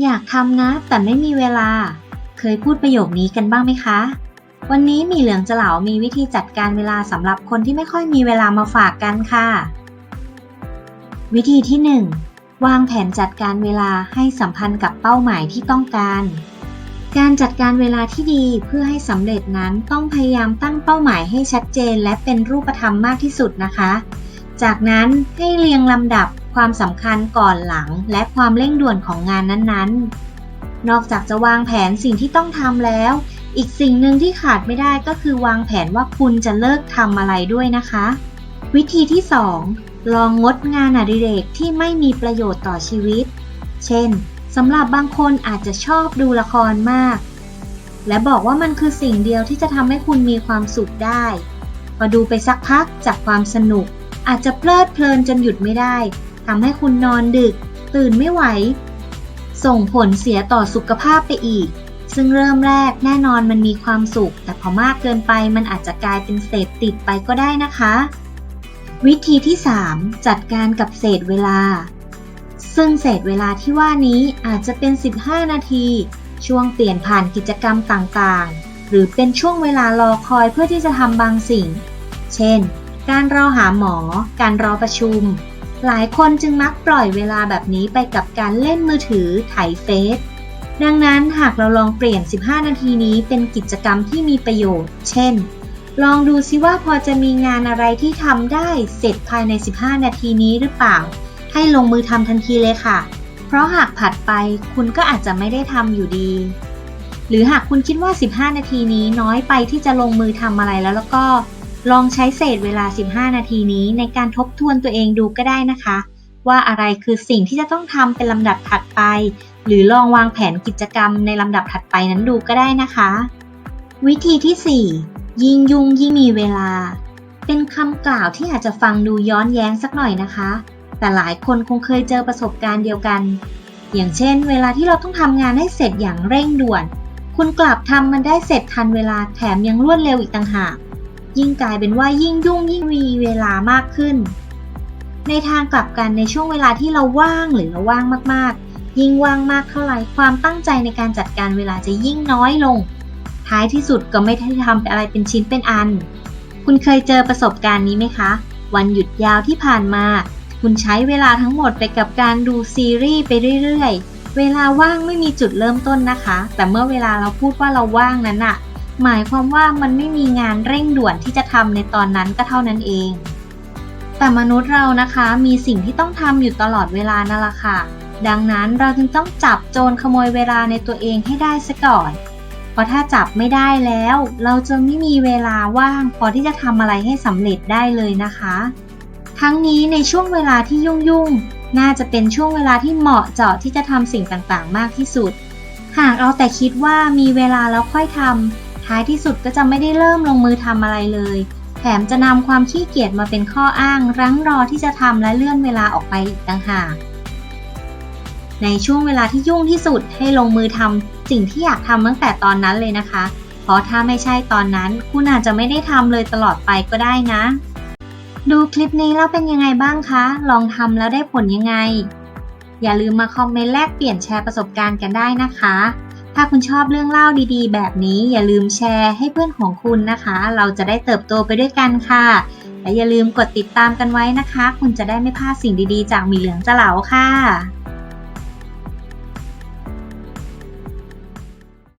อยากทำนะ แต่ไม่มีเวลา เคยพูดประโยคนี้กันบ้างไหมคะ วันนี้มีเหลืองจะเหลามีวิธีจัดการเวลาสำหรับคนที่ไม่ค่อยมีเวลามาฝากกันค่ะ วิธีที่ 1 วางแผนจัดการเวลาให้สัมพันธ์กับเป้าหมายที่ต้องการ การจัดการเวลาที่ดีเพื่อให้สำเร็จนั้นต้องพยายามตั้งเป้าหมายให้ชัดเจน และเป็นรูปธรรมมากที่สุดนะคะ จากนั้นให้เรียงลำดับ ความสำคัญก่อนหลังและความเร่งด่วนของงานนั้นๆ นอกจากจะวางแผนสิ่งที่ต้องทำแล้ว อีกสิ่งหนึ่งที่ขาดไม่ได้ก็คือวางแผนว่าคุณจะเลิกทำอะไรด้วยนะคะ วิธีที่ 2 ลองงดงานอดิเรกที่ไม่มีประโยชน์ต่อชีวิต เช่นสำหรับบางคนอาจจะชอบดูละครมาก และบอกว่ามันคือสิ่งเดียวที่จะทำให้คุณมีความสุขได้พอดูไปสักพักจากความสนุก อาจจะเพลิดเพลินจนหยุดไม่ได้ ทำให้คุณนอนดึก ตื่นไม่ไหว ส่งผลเสียต่อสุขภาพไปอีก ซึ่งเริ่มแรกแน่นอนมันมีความสุข แต่พอมากเกินไปมันอาจจะกลายเป็นเสพติดไปก็ได้นะคะ วิธีที่ 3 จัดการกับเศษเวลา ซึ่งเศษเวลาที่ว่านี้อาจจะเป็น 15 นาที ช่วงเปลี่ยนผ่านกิจกรรมต่างๆ หรือเป็นช่วงเวลารอคอยเพื่อที่จะทำบางสิ่ง เช่นการรอหาหมอ การรอประชุม หลายคนจึงมักปล่อยเวลาแบบนี้ไปกับการเล่นมือถือไถเฟซดังนั้นหากเราลองเปลี่ยน 15 นาทีนี้เป็นกิจกรรมที่มีประโยชน์ เช่น ลองดูซิว่าพอจะมีงานอะไรที่ทำได้เสร็จภายใน 15 นาทีนี้หรือเปล่า ให้ลงมือทำทันทีเลยค่ะ เพราะหากผัดไปคุณก็อาจจะไม่ได้ทำอยู่ดี หรือหากคุณคิดว่า 15 นาทีนี้น้อยไปที่จะลงมือทำอะไรแล้วแล้วก็ ลองใช้เศษเวลา 15 นาทีนี้ในการทบทวนตัวเองดูก็ได้นะคะ ว่าอะไรคือสิ่งที่จะต้องทำเป็นลำดับถัดไป หรือลองวางแผนกิจกรรมในลำดับถัดไปนั้นดูก็ได้นะคะ วิธีที่ 4 ยิ่งยุ่งยิ่งมีเวลา เป็นคำกล่าวที่อาจจะฟังดูย้อนแย้งสักหน่อยนะคะ แต่หลายคนคงเคยเจอประสบการณ์เดียวกัน อย่างเช่น เวลาที่เราต้องทำงานให้เสร็จอย่างเร่งด่วน คุณกลับทำมันได้เสร็จทันเวลาแถมยังรวดเร็วอีกต่างหาก ยิ่งกลายเป็นว่ายิ่งยุ่งยิ่งมีเวลามากขึ้น ในทางกลับกันในช่วงเวลาที่เราว่างหรือเราว่างมากๆ ยิ่งว่างมากเท่าไหร่ความตั้งใจในการจัดการเวลาจะยิ่งน้อยลง ท้ายที่สุดก็ไม่ได้ทำอะไรเป็นชิ้นเป็นอัน คุณเคยเจอประสบการณ์นี้ไหมคะ วันหยุดยาวที่ผ่านมา คุณใช้เวลาทั้งหมดไปกับการดูซีรีส์ไปเรื่อยๆ เวลาว่างไม่มีจุดเริ่มต้นนะคะ แต่เมื่อเวลาเราพูดว่าเราว่างนั้นอะ หมายความว่ามันไม่มีงานเร่งด่วนที่จะทำในตอนนั้นก็เท่านั้นเอง แต่มนุษย์เรานะคะมีสิ่งที่ต้องทำอยู่ตลอดเวลานั่นแหละค่ะ ดังนั้นเราจึงต้องจับโจรขโมยเวลาในตัวเองให้ได้ซะก่อน เพราะถ้าจับไม่ได้แล้ว เราจะไม่มีเวลาว่างพอที่จะทำอะไรให้สำเร็จได้เลยนะคะ ทั้งนี้ในช่วงเวลาที่ยุ่งๆ น่าจะเป็นช่วงเวลาที่เหมาะเจาะที่จะทำสิ่งต่างๆ มากที่สุด หากเอาแต่คิดว่ามีเวลาแล้วค่อยทำ ท้ายที่สุดก็จะไม่ได้เริ่มลงมือทำอะไรเลย แถมจะนำความขี้เกียจมาเป็นข้ออ้าง รั้งรอที่จะทำและเลื่อนเวลาออกไปอีกต่างหากในช่วงเวลาที่ยุ่งที่สุดให้ลงมือทำสิ่งที่อยากทำตั้งแต่ตอนนั้นเลยนะคะ เพราะถ้าไม่ใช่ตอนนั้น คุณอาจจะไม่ได้ทำเลยตลอดไปก็ได้นะ ดูคลิปนี้แล้วเป็นยังไงบ้างคะ ลองทำแล้วได้ผลยังไง อย่าลืมมาคอมเมนต์แลกเปลี่ยนแชร์ประสบการณ์กันได้นะคะ ถ้าคุณชอบเรื่องเล่าดีๆ แบบนี้อย่าลืมแชร์ให้เพื่อนของคุณนะคะ เราจะได้เติบโตไปด้วยกันค่ะ และอย่าลืมกดติดตามกันไว้นะคะ คุณจะได้ไม่พลาดสิ่งดีๆ จากหมีเหลืองจะเหลาค่ะ